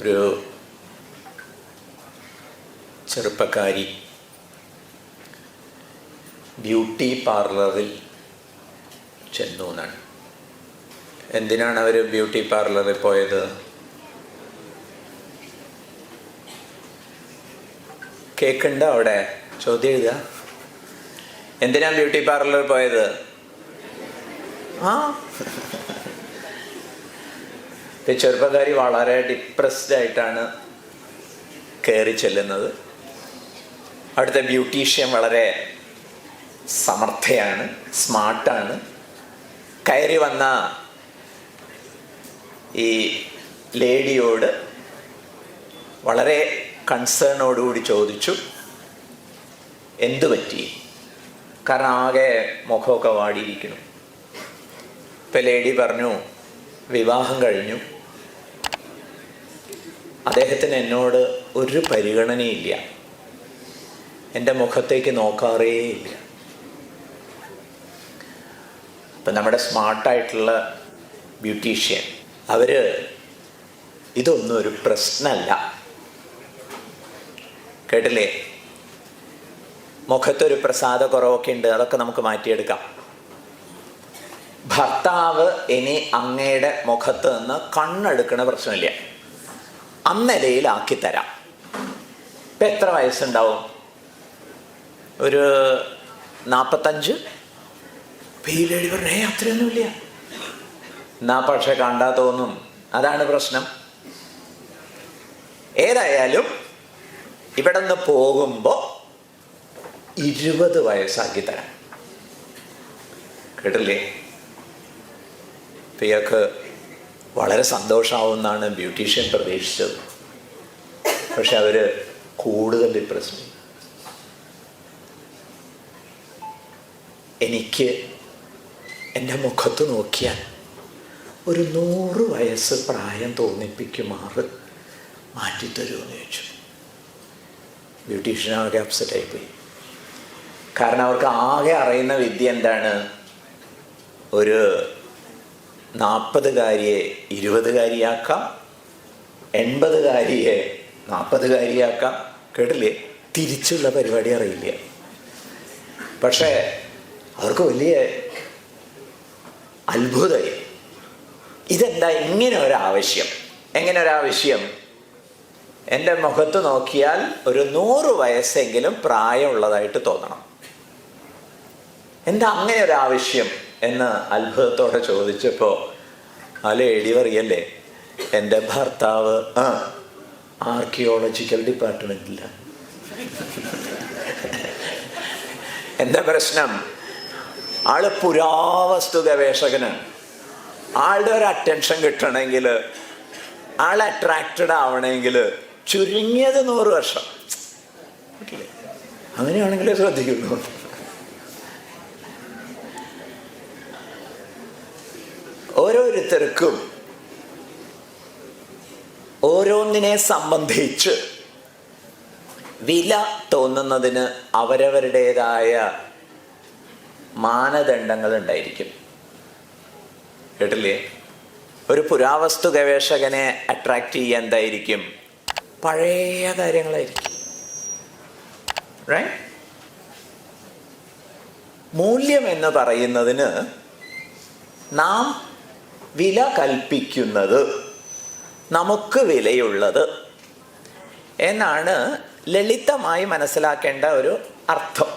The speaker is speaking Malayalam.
ഒരു ചെറുപ്പക്കാരി ബ്യൂട്ടി പാർലറിൽ ചെന്നു എന്നാണ്. എന്തിനാണ് അവർ ബ്യൂട്ടി പാർലറിൽ പോയത്? കേക്കുണ്ട് അവിടെ? ചോദ്യം എഴുതുക. എന്തിനാണ് ബ്യൂട്ടി പാർലറിൽ പോയത്? ആ. ചെറുപ്പക്കാരി വളരെ ഡിപ്രസ്ഡ് ആയിട്ടാണ് കയറി ചെല്ലുന്നത്. അവിടുത്തെ ബ്യൂട്ടീഷ്യൻ വളരെ സമർത്ഥയാണ് സ്മാർട്ടാണ് കയറി വന്ന ഈ ലേഡിയോട് വളരെ കൺസേണോടുകൂടി ചോദിച്ചു എന്തു പറ്റി? കാരണം ആകെ മുഖമൊക്കെ വാടിയിരിക്കുന്നു. ഇപ്പം ലേഡി പറഞ്ഞു വിവാഹം കഴിഞ്ഞു. അദ്ദേഹത്തിന് എന്നോട് ഒരു പരിഗണനയില്ല. എന്റെ മുഖത്തേക്ക് നോക്കാറേ ഇല്ല. ഇപ്പം നമ്മുടെ സ്മാർട്ടായിട്ടുള്ള ബ്യൂട്ടീഷ്യൻ അവർ ഇതൊന്നും ഒരു പ്രശ്നമല്ല. കേട്ടില്ലേ? മുഖത്തൊരു പ്രസാദ കുറവൊക്കെ ഉണ്ട് അതൊക്കെ നമുക്ക് മാറ്റിയെടുക്കാം. ഭർത്താവ് ഇനി അങ്ങയുടെ മുഖത്ത് നിന്ന് കണ്ണെടുക്കണ പ്രശ്നമില്ല. അന്നലയിലാക്കി തരാം ഇപ്പം എത്ര വയസ്സുണ്ടാവും? ഒരു നാൽപ്പത്തഞ്ച് പേയിലേടി പറഞ്ഞേ അത്രയൊന്നുമില്ല. എന്നാ പക്ഷെ കണ്ടാ തോന്നും. അതാണ് പ്രശ്നം. ഏതായാലും ഇവിടെ നിന്ന് പോകുമ്പോൾ ഇരുപത് വയസ്സാക്കി തരാം കേട്ടില്ലേ? ഇപ്പം ഇയാൾക്ക് വളരെ സന്തോഷമാവുമെന്നാണ് ബ്യൂട്ടീഷ്യൻ പ്രതീക്ഷിച്ചത്. പക്ഷെ അവർ കൂടുതൽ ഡിപ്രസ്ഡ് എനിക്ക് എന്റെ മുഖത്ത് നോക്കിയാൽ ഒരു നൂറ് വയസ്സ് പ്രായം തോന്നിപ്പിക്കുമാറ് മാറ്റിത്തരുമെന്ന് ചോദിച്ചു. ബ്യൂട്ടീഷ്യൻ ആകെ അപ്സെറ്റായി പോയി കാരണം അവർക്ക് ആകെ അറിയുന്ന വിദ്യ എന്താണ്? ഒരു നാൽപ്പതുകാരിയെ ഇരുപതുകാരിയാക്കാം. എൺപതുകാരിയെ നാൽപ്പതുകാരിയാക്കാം കേട്ടില്ലേ? തിരിച്ചുള്ള പരിപാടി അറിയില്ല. പക്ഷേ അവർക്ക് വലിയ അത്ഭുതമായി. ഇതെന്താ ഇങ്ങനെ ഒരാവശ്യം? എങ്ങനെ ഒരാവശ്യം? എന്റെ മുഖത്ത് നോക്കിയാൽ ഒരു നൂറ് വയസ്സെങ്കിലും പ്രായമുള്ളതായിട്ട് തോന്നണം. എന്താ അങ്ങനെ ഒരാവശ്യം? എന്ന് അത്ഭുതത്തോടെ ചോദിച്ചപ്പോൾ അല്ല ലേഡി പറയല്ലേ എന്റെ ഭർത്താവ് ആ ആർക്കിയോളജിക്കൽ ഡിപ്പാർട്ട്മെന്റില്ല എന്താ പ്രശ്നം? ആൾ പുരാവസ്തു ഗവേഷകനാണ് ആളുടെ ഒരു അറ്റൻഷൻ കിട്ടണമെങ്കിൽ ആൾ അട്രാക്റ്റഡ് ആവണമെങ്കിൽ ചുരുങ്ങിയത് നൂറ് വർഷം. അങ്ങനെയാണെങ്കിലേ ശ്രദ്ധിക്കുന്നു ഓരോരുത്തർക്കും ഓരോന്നിനെ സംബന്ധിച്ച് വില തോന്നുന്നതിന് അവരവരുടേതായ മാനദണ്ഡങ്ങൾ ഉണ്ടായിരിക്കും. കേട്ടില്ലേ? ഒരു പുരാവസ്തു ഗവേഷകനെ അട്രാക്റ്റ് ചെയ്യാൻ എന്തായിരിക്കും? പഴയ കാര്യങ്ങളായിരിക്കും? മൂല്യം എന്ന് പറയുന്നതിന് നാം വില കൽപ്പിക്കുന്നത് നമുക്ക് വിലയുള്ളത് എന്നാണ് ലളിതമായി മനസ്സിലാക്കേണ്ട ഒരു അർത്ഥം.